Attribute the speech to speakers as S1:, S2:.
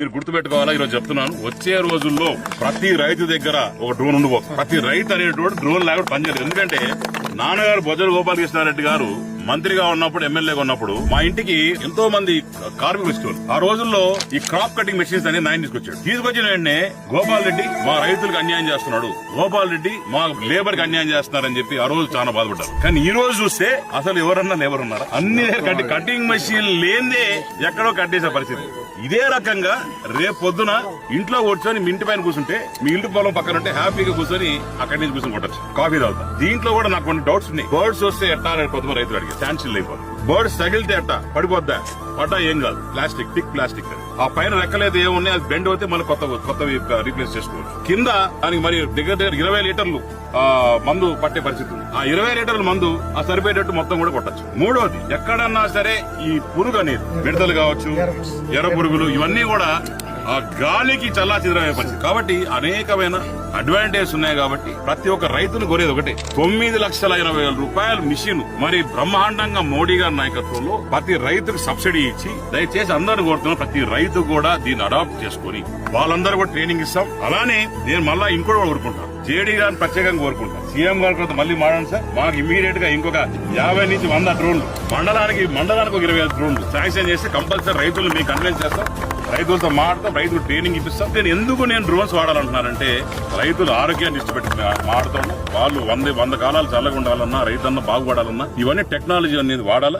S1: మీరు గుర్తుపెట్టుకోవాలా? ఈరోజు చెప్తున్నాను. వచ్చే రోజుల్లో ప్రతి రైతు దగ్గర ఒక డ్రోన్ ఉండిపో. ప్రతి రైతు అనేటువంటి డ్రోన్ లేకుండా పనిచేయదు ఎందుకంటే నాన్నగారు బొజ్జల గోపాలకృష్ణారెడ్డి గారు మంత్రిగా ఉన్నప్పుడు ఎమ్మెల్యేగా ఉన్నప్పుడు మా ఇంటికి ఎంతో మంది కార్మికులు వచ్చేవారు ఆ రోజుల్లో ఈ క్రాప్ కటింగ్ మెషిన్స్ అనేది నాయన తీసుకొచ్చాడు. తీసుకొచ్చిన వెంటనే గోపాల్ రెడ్డి మా రైతులకు అన్యాయం చేస్తున్నాడు. గోపాల్ రెడ్డి మా లేబర్కి అన్యాయం చేస్తున్నారని చెప్పి ఆ రోజు చాలా బాధపడ్డారు. కానీ ఈ రోజు చూస్తే అసలు ఎవరన్నా లేబర్ ఉన్నారా? అన్ని కటింగ్ మెషిన్ లేదే ఎక్కడో కట్టేసే పరిస్థితి. ఇదే రకంగా రేపు పొద్దున ఇంట్లో కూర్చొని మీ ఇంటి పైన కూర్చుంటే మీ ఇంటి పొలం పక్కన ఉంటే హ్యాపీగా కూర్చొని అక్కడి నుంచి కూర్చొని కొట్టచ్చు. కాఫీ తాగుతా. దీంట్లో కూడా నాకు కొన్ని డౌట్స్ ఉన్నాయి. బర్డ్స్ వస్తే ఎట్టా అని రైతులు అడిగారు. ఛాన్సులు లేకపోతే బర్డ్ తగిలితే అట్ట పడిపోద్దా? పడ్డా ఏం కాదు. ప్లాస్టిక్ థిక్ ప్లాస్టిక్ ఆ పైన రెక్కలేదు ఏమున్నాయి అది బెండ్ అవుతే మళ్ళీ కొత్త కొత్తవి రీప్లేస్ చేసుకోవచ్చు. కింద దానికి మరి దగ్గర దగ్గర ఇరవై లీటర్లు మందు పట్టే పరిస్థితి ఉంది. ఆ ఇరవై లీటర్ల మందు ఆ సరిపోయేటట్టు మొత్తం కూడా కొట్టచ్చు. మూడోది ఎక్కడన్నా సరే ఈ పురుగు అనేది విడతలు కావచ్చు ఎర్ర పురుగులు ఇవన్నీ కూడా ఆ గాలికి చల్లా చెదరయ్యే పరిస్థితి కాబట్టి అనేకమైన అడ్వాంటేజ్ ఉన్నాయి కాబట్టి ప్రతి ఒక్క రైతును కోరేది ఒకటే. తొమ్మిది లక్షల ఇరవై వేల రూపాయల మిషన్ మరి బ్రహ్మాండంగా మోడీ గారి నాయకత్వంలో ప్రతి రైతుకు సబ్సిడీ ఇచ్చి దయచేసి అందరూ కోరుతున్నాం ప్రతి రైతు కూడా దీన్ని అడాప్ట్ చేసుకుని వాళ్ళందరూ కూడా ట్రైనింగ్ ఇస్తాం. అలానే నేను మళ్ళా ఇంకోటి కోరుకుంటాను జేడీ గారిని ప్రత్యేకంగా కోరుకుంటాను సీఎం గారు కొంత మళ్ళీ మాడండి సార్. మాకు ఇమీడియట్గా ఇంకొక యాభై నుంచి వంద డ్రోన్లు మండలానికి మండలానికి ఒక ఇరవై ఐదు డ్రోన్లు శాంక్షన్ చేస్తే కంపల్సరీ రైతులు మీకు కన్విన్స్ చేస్తాం. రైతులతో మాట్లాడతాం రైతులు ట్రైనింగ్ ఇప్పిస్తాం. నేను ఎందుకు నేను డ్రోన్స్ వాడాలంటున్నానంటే రైతులు ఆరోగ్యాన్ని ఇష్టపెట్టి మాడతాం వాళ్ళు వంద వంద కాలాలు చల్లగా ఉండాలన్నా రైతన్న బాగుపడాలన్నా ఇవన్నీ టెక్నాలజీ అనేది వాడాలా?